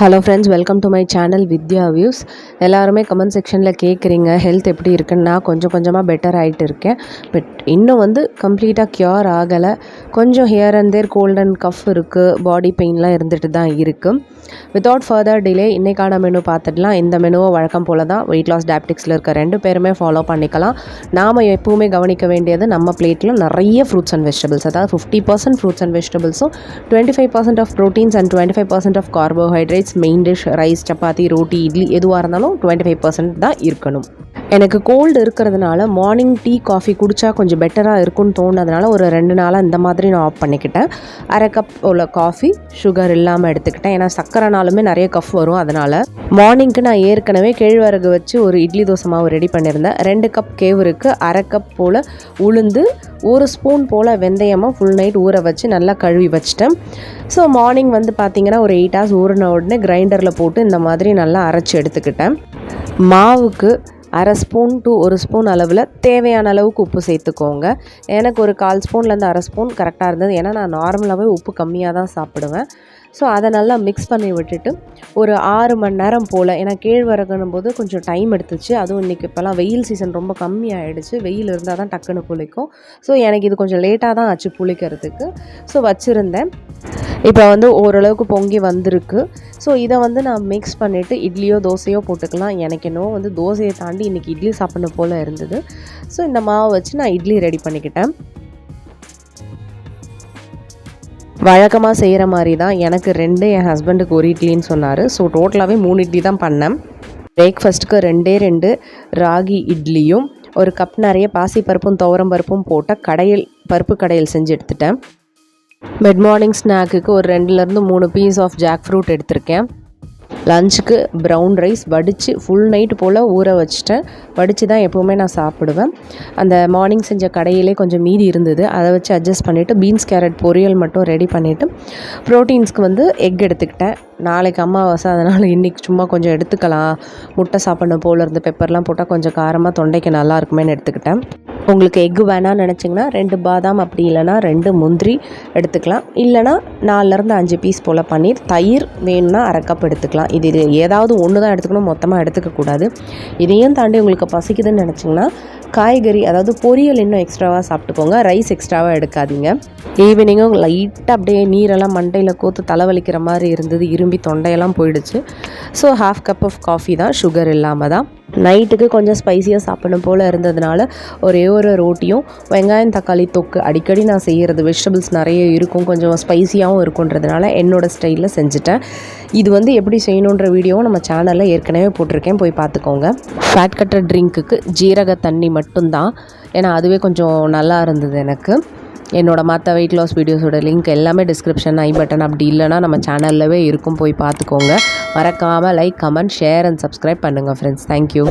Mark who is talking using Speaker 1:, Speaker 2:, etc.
Speaker 1: Hello friends welcome to my channel Vidya views எல்லாருமே comment செக்ஷனில் கேட்குறீங்க ஹெல்த் எப்படி இருக்குன்னு நான் கொஞ்சம் கொஞ்சமாக பெட்டர் ஆகிட்டு இருக்கேன். பட் இன்னும் வந்து கம்ப்ளீட்டாக க்யூர் ஆகலை. கொஞ்சம் here and there cold and cough இருக்குது பாடி பெயின்லாம் இருந்துட்டு தான் இருக்குது வித்தவுட் ஃபர்தர் டிலே இன்றைக்கான மெனு பார்த்துடலாம். இந்த மெனுவை வழக்கம் போல் தான் வெயிட் லாஸ் டேப்டிக்ஸில் இருக்க ரெண்டு பேருமே ஃபாலோ பண்ணிக்கலாம். நாம் எப்பவுமே கவனிக்க வேண்டியது நம்ம பிளேட்டில் நிறைய ஃப்ரூட்ஸ் அண்ட் வெஜிடபிள்ஸ் அதாவது fifty percent fruits and வெஜிடபிள்ஸும் twenty five percent of proteins and twenty five percent of carbohydrates main dish rice chapati roti idli எதுவாக இருந்தாலும் டுவெண்ட்டி ஃபைவ் பர்சன்ட் தான் இருக்கணும். எனக்கு கோல்டு இருக்கிறதுனால மார்னிங் டீ காஃபி குடித்தா கொஞ்சம் பெட்டராக இருக்கும்னு தோணுனதுனால ஒரு ரெண்டு நாளாக இந்த மாதிரி நான் ஆஃப் பண்ணிக்கிட்டேன். அரை கப் உள்ள காஃபி சுகர் இல்லாமல் எடுத்துக்கிட்டேன். ஏன்னா சக்கரைனாலுமே நிறைய கஃப் வரும். அதனால் மார்னிங்க்கு நான் ஏற்கனவே கேழ்வரகு வச்சு ஒரு இட்லி தோசை மாவு ரெடி பண்ணியிருந்தேன். ரெண்டு கப் கேவருக்கு அரை கப் போல் உளுந்து ஒரு ஸ்பூன் போல் வெந்தயமாக ஃபுல் நைட் ஊற வச்சு நல்லா கழுவி வச்சிட்டேன். ஸோ மார்னிங் வந்து பார்த்திங்கன்னா ஒரு எயிட் ஹவர்ஸ் ஊறின உடனே கிரைண்டரில் போட்டு இந்த மாதிரி நல்லா அரைச்சி எடுத்துக்கிட்டேன். மாவுக்கு அரை ஸ்பூன் டு ஒரு ஸ்பூன் அளவில் தேவையான அளவுக்கு உப்பு சேர்த்துக்கோங்க. எனக்கு ஒரு கால் ஸ்பூன்லேருந்து அரை ஸ்பூன் கரெக்டாக இருந்தது. ஏன்னா நான் நார்மலாகவே உப்பு கம்மியாக தான் சாப்பிடுவேன். ஸோ அதை நல்லா மிக்ஸ் பண்ணி விட்டுட்டு ஒரு ஆறு மணி நேரம் போல் ஏன்னா கேழ்வரகுன்னும் போது கொஞ்சம் டைம் எடுத்துச்சு. அதுவும் இன்றைக்கி இப்போலாம் வெயில் சீசன் ரொம்ப கம்மியாகிடுச்சு வெயில் இருந்தால் தான் டக்குன்னு புளிக்கும். ஸோ எனக்கு இது கொஞ்சம் லேட்டாக தான் ஆச்சு புளிக்கிறதுக்கு. ஸோ வச்சுருந்தேன். இப்போ வந்து ஓரளவுக்கு பொங்கி வந்திருக்கு. ஸோ இதை வந்து நான் மிக்ஸ் பண்ணிவிட்டு இட்லியோ தோசையோ போட்டுக்கலாம். எனக்கு என்னவோ வந்து தோசையை தாண்டி இன்றைக்கி இட்லி சாப்பிட்ணும் போல் இருந்தது. ஸோ இந்த மாவை வச்சு நான் இட்லி ரெடி பண்ணிக்கிட்டேன். வழக்கமாக செய்கிற மாதிரி தான் எனக்கு ரெண்டு என் ஹஸ்பண்டுக்கு ஒரு இட்லின்னு சொன்னார். ஸோ டோட்டலாகவே மூணு இட்லி தான் பண்ணேன். பிரேக்ஃபஸ்ட்டுக்கு ரெண்டே ரெண்டு ராகி இட்லியும் ஒரு கப் நிறைய பாசி பருப்பும் துவரம் பருப்பும் போட்ட கடையில் பருப்பு கடையில் செஞ்சு எடுத்துட்டேன். மிட் மார்னிங் ஸ்நாக்குக்கு ஒரு ரெண்டுலேருந்து மூணு பீஸ் ஆஃப் ஜாக் ஃப்ரூட் எடுத்திருக்கேன். லஞ்சுக்கு ப்ரௌன் ரைஸ் வடித்து ஃபுல் நைட் போல் ஊற வச்சுட்டேன். வடித்து தான் எப்போவுமே நான் சாப்பிடுவேன். அந்த மார்னிங் செஞ்ச கடையிலே கொஞ்சம் மீதி இருந்தது. அதை வச்சு அட்ஜஸ்ட் பண்ணிவிட்டு பீன்ஸ் கேரட் பொரியல் மட்டும் ரெடி பண்ணிவிட்டு ப்ரோட்டீன்ஸ்க்கு வந்து எக் எடுத்துக்கிட்டேன். நாளைக்கு அம்மாவாசை அதனால் இன்றைக்கி சும்மா கொஞ்சம் எடுத்துக்கலாம். முட்டை சாப்பிடணும் போல் இருந்து பெப்பர்லாம் போட்டால் கொஞ்சம் காரமாக தொண்டைக்கு நல்லா இருக்குமேன்னு எடுத்துக்கிட்டேன். உங்களுக்கு எக்கு வேணாம்னு நினச்சிங்கன்னா ரெண்டு பாதாம் அப்படி இல்லைனா ரெண்டு முந்திரி எடுத்துக்கலாம். இல்லைனா நாலுலேருந்து அஞ்சு பீஸ் போல் பன்னீர் தயிர் வேணும்னா அரை கப் எடுத்துக்கலாம். இது இது ஏதாவது ஒன்று தான் எடுத்துக்கணும் மொத்தமாக எடுத்துக்கக்கூடாது இதையும் தாண்டி உங்களுக்கு பசிக்குதுன்னு நினச்சிங்கன்னா காய்கறி அதாவது பொரியல் இன்னும் எக்ஸ்ட்ராவாக சாப்பிட்டுக்கோங்க. ரைஸ் எக்ஸ்ட்ராவாக எடுக்காதீங்க. ஈவினிங்கும் லைட்டாக அப்படியே நீரெல்லாம் மண்டையில் கோத்து தலைவலிக்கிற மாதிரி இருந்தது திரும்பி தொண்டையெல்லாம் போயிடுச்சு. So half cup of coffee தான் சுகர் இல்லாமல் தான். நைட்டுக்கு கொஞ்சம் ஸ்பைஸியாக சாப்பிடணும் போல் இருந்ததுனால ஒரே ஒரு ரோட்டியும் வெங்காயம் தக்காளி தொக்கு அடிக்கடி நான் செய்கிறது வெஜிடபிள்ஸ் நிறைய இருக்கும் கொஞ்சம் ஸ்பைஸியாகவும் இருக்குன்றதுனால என்னோடய ஸ்டைலில் செஞ்சுட்டேன். இது வந்து எப்படி செய்யணுன்ற வீடியோவும் நம்ம சேனலில் ஏற்கனவே போட்டிருக்கேன் போய் பார்த்துக்கோங்க. ஃபேட் கட்டர் ட்ரிங்க்குக்கு ஜீரக தண்ணி மட்டும்தான். ஏன்னா அதுவே கொஞ்சம் நல்லா இருந்தது எனக்கு. என்னோடய மற்ற வெயிட் லாஸ் வீடியோஸோட லிங்க் எல்லாமே டிஸ்கிரிப்ஷன் ஐ பட்டன் அப்படி இல்லைனா நம்ம சேனல்லவே இருக்கும். போய் பார்த்துக்கோங்க. மறக்காமல் like comment share and subscribe பண்ணுங்கள் ஃப்ரெண்ட்ஸ் தேங்க்யூ